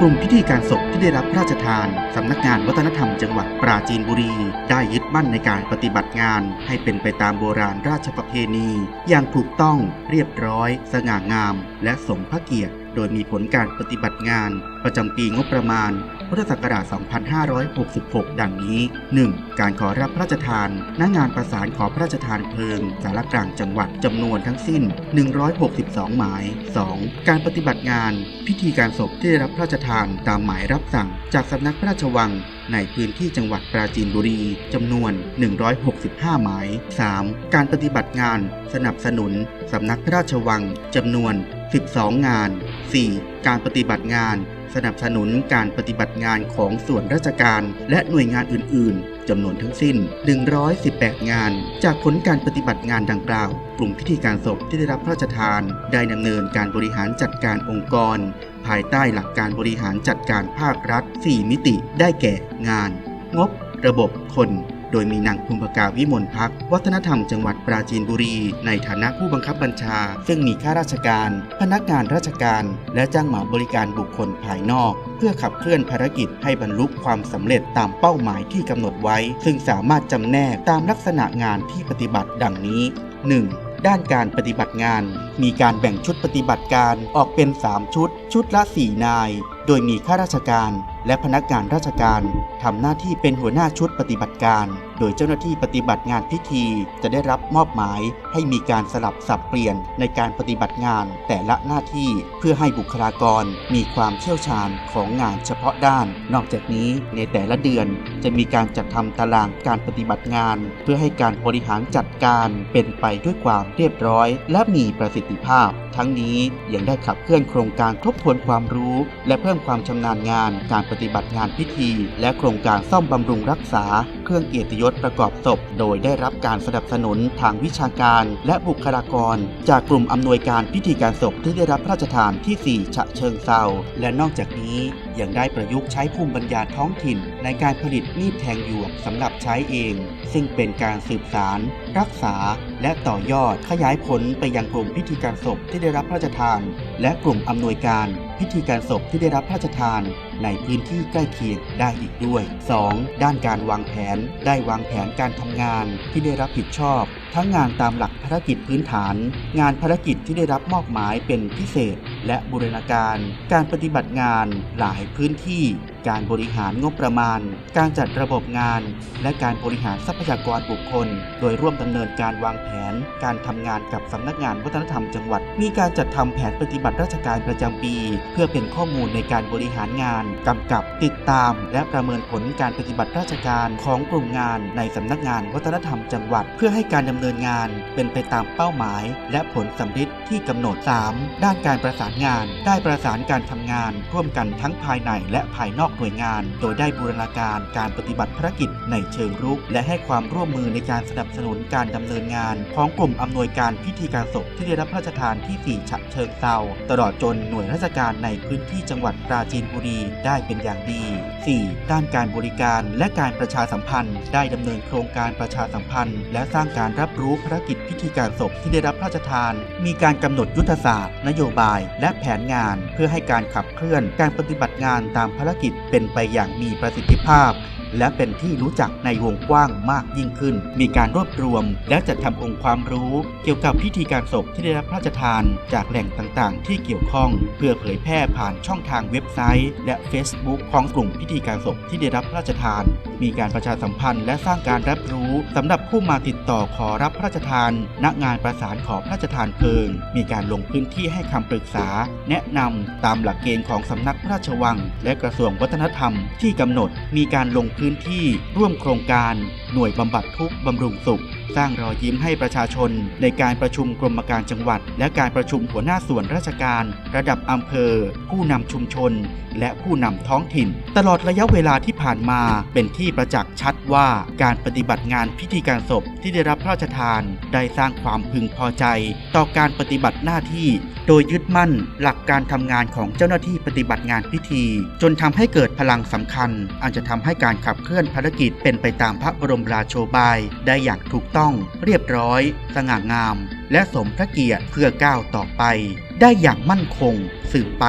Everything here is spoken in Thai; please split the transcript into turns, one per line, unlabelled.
กลุ่มพิธีการศพที่ได้รับพระราชทานสำนักงานวัฒนธรรมจังหวัดปราจีนบุรี ได้ยึดมั่นในการปฏิบัติงาน ให้เป็นไปตามโบราณราชประเพณี อย่างถูกต้องเรียบร้อย สง่างาม และสมพระเกียรติ โดยมีผลการปฏิบัติงาน ประจำปีงบประมาณ พุทธศักราช 2566 ดังนี้ 1. การขอรับพระราชทานณงานประสานขอพระราชทานเพลิง สารกลางจังหวัดจำนวนทั้งสิ้น 162 หมาย 2. การปฏิบัติงาน พิธีการศพที่ได้รับพระราชทานตามหมายรับสั่ง จากสำนักพระราชวังในพื้นที่จังหวัดปราจีนบุรีจำนวน 165 หมาย 3. การปฏิบัติงานสนับสนุนสำนักพระราชวังจำนวน 12 งาน 4. การปฏิบัติงาน สนับสนุนการปฏิบัติงานของส่วนราชการ และหน่วยงานอื่น ๆจำนวนทั้งสิ้น 118 งาน จากผลการปฏิบัติงานดังกล่าว กลุ่มพิธีการศพที่ได้รับพระราชทาน ได้ดำเนินการบริหารจัดการองค์กร ภายใต้หลักการบริหารจัดการภาครัฐ 4 มิติ ได้แก่งาน งบ ระบบคน โดยมีนางภูมิภากาวิมลพัก วัฒนธรรมจังหวัดปราจีนบุรี ในฐานะผู้บังคับบัญชา ซึ่งมีข้าราชการ พนักงานราชการ และจ้างเหมาบริการบุคคลภายนอก เพื่อขับเคลื่อนภารกิจให้บรรลุความสำเร็จตามเป้าหมายที่กำหนดไว้ ซึ่งสามารถจำแนกตามลักษณะงานที่ปฏิบัติดังนี้ 1. ด้านการปฏิบัติงาน มีการแบ่งชุดปฏิบัติการออกเป็น 3 ชุด ชุดละ 4 นาย โดยมีข้าราชการ และพนักงานราชการทำหน้าที่เป็นหัวหน้าชุดปฏิบัติการ โดยเจ้าหน้าที่ปฏิบัติงานพิธีจะได้รับมอบหมายให้มีการสลับสับเปลี่ยนในการปฏิบัติงานแต่ละหน้าที่เพื่อให้บุคลากรมีความเชี่ยวชาญของงานเฉพาะด้าน นอกจากนี้ในแต่ละเดือนจะมีการจัดทำตารางการปฏิบัติงาน เพื่อให้การบริหารจัดการเป็นไปด้วยความเรียบร้อย และมีประสิทธิภาพ ทั้งนี้ยังได้ขับเคลื่อนโครงการทบทวนความรู้ และเพิ่มความชำนาญงานการปฏิบัติงานพิธี และโครงการซ่อมบำรุงรักษา เครื่องเกียรติยศประกอบศพ โดยได้รับการสนับสนุนทางวิชาการ และบุคลากร จากกลุ่มอำนวยการพิธีการศพที่ได้รับพระราชทานที่ 4 ฉะเชิงเซาและนอกจากนี้ยังได้ประยุกต์ใช้ภูมิปัญญาท้องถิ่น ในการผลิตมีดแทงหยวกสำหรับใช้เอง ซึ่งเป็นการสืบสาร รักษา และต่อยอดขยายผลไปยังกลุ่มพิธีการศพที่ได้รับพระราชทาน และกลุ่มอำนวยการ พิธีการศพที่ได้รับพระราชทาน ในพื้นที่ใกล้เคียงได้อีกด้วย 2. ด้านการวางแผนได้วางแผนการทำงานที่ได้รับผิดชอบ ทั้งงานตามหลักภารกิจพื้นฐาน งานภารกิจที่ได้รับมอบหมายเป็นพิเศษ และบูรณาการ การปฏิบัติงานหลายพื้นที่ การบริหารงบประมาณ การจัดระบบงาน และการบริหารทรัพยากรบุคคล โดยร่วมดำเนินการวางแผน การทำงานกับสำนักงานวัฒนธรรมจังหวัด มีการจัดทำแผนปฏิบัติราชการประจำปี เพื่อเป็นข้อมูลในการบริหารงานกำกับ ติดตาม และประเมินผลการปฏิบัติราชการของกลุ่มงานในสำนักงานวัฒนธรรมจังหวัด เพื่อให้การดำเนินงานเป็นไปตามเป้าหมาย และผลสำฤทธิ์ที่กำหนด 3. ด้านการประสานงาน ได้ประสานการทำงาน ร่วมกันทั้งภายในและภายนอกหน่วยงาน โดยได้บูรณาการการปฏิบัติภารกิจในเชิงรุก และให้ความร่วมมือในการสนับสนุนการดำเนินงาน ของกลุ่มอำนวยการพิธีการศพที่ได้รับพระราชทานที่ 4 ฉะเชิงเซาตลอดจนหน่วยราชการในพื้นที่จังหวัดปราจีนบุรีได้เป็นอย่างดี 4. ด้านการบริการและการประชาสัมพันธ์ ได้ดำเนินโครงการประชาสัมพันธ์ และสร้างการรับรู้ภารกิจพิธีการศพที่ได้รับพระราชทาน มีการกำหนดยุทธศาสตร์ นโยบาย และแผนงาน เพื่อให้การขับเคลื่อนการปฏิบัติงานตามภารกิจเป็นไปอย่างมีประสิทธิภาพ และเป็นที่รู้จักในวงกว้างมากยิ่งขึ้น มีการรวบรวม และจัดทำองค์ความรู้เกี่ยวกับพิธีการศพที่ได้รับพระราชทาน จากแหล่งต่างๆ ที่เกี่ยวข้อง เพื่อเผยแพร่ผ่านช่องทางเว็บไซต์ และ Facebook ของกลุ่มพิธีการศพที่ได้รับพระราชทาน มีการประชาสัมพันธ์และสร้างการรับรู้สำหรับผู้มาติดต่อขอรับพระราชทานณงานประสานขอพระราชทานเพลิง มีการลงพื้นที่ให้คำปรึกษา แนะนำตามหลักเกณฑ์ของสำนักพระราชวัง และกระทรวงวัฒนธรรมที่กำหนด มีการลงพื้นที่ร่วมโครงการหน่วยบำบัดทุกบำรุงสุข สร้างรอยยิ้มให้ประชาชน ในการประชุมกรมการจังหวัด และการประชุมหัวหน้าส่วนราชการ ระดับอำเภอ ผู้นำชุมชน และผู้นำท้องถิ่น ตลอดระยะเวลาที่ผ่านมาเป็นที่ประจักษ์ชัดว่าการปฏิบัติงานพิธีการศพที่ได้รับพระราชทาน ได้สร้างความพึงพอใจ ต่อการปฏิบัติหน้าที่ โดยยึดมั่นหลักการทำงานของเจ้าหน้าที่ปฏิบัติงานพิธี จนทำให้เกิดพลังสำคัญ อันจะทำให้การขับเคลื่อนภารกิจเป็นไปตามพระบรมมราโชบายได้อย่างถูกต้องเรียบร้อย สง่างาม และสมพระเกียรติเพื่อก้าวต่อไป ได้อย่างมั่นคงสืบไป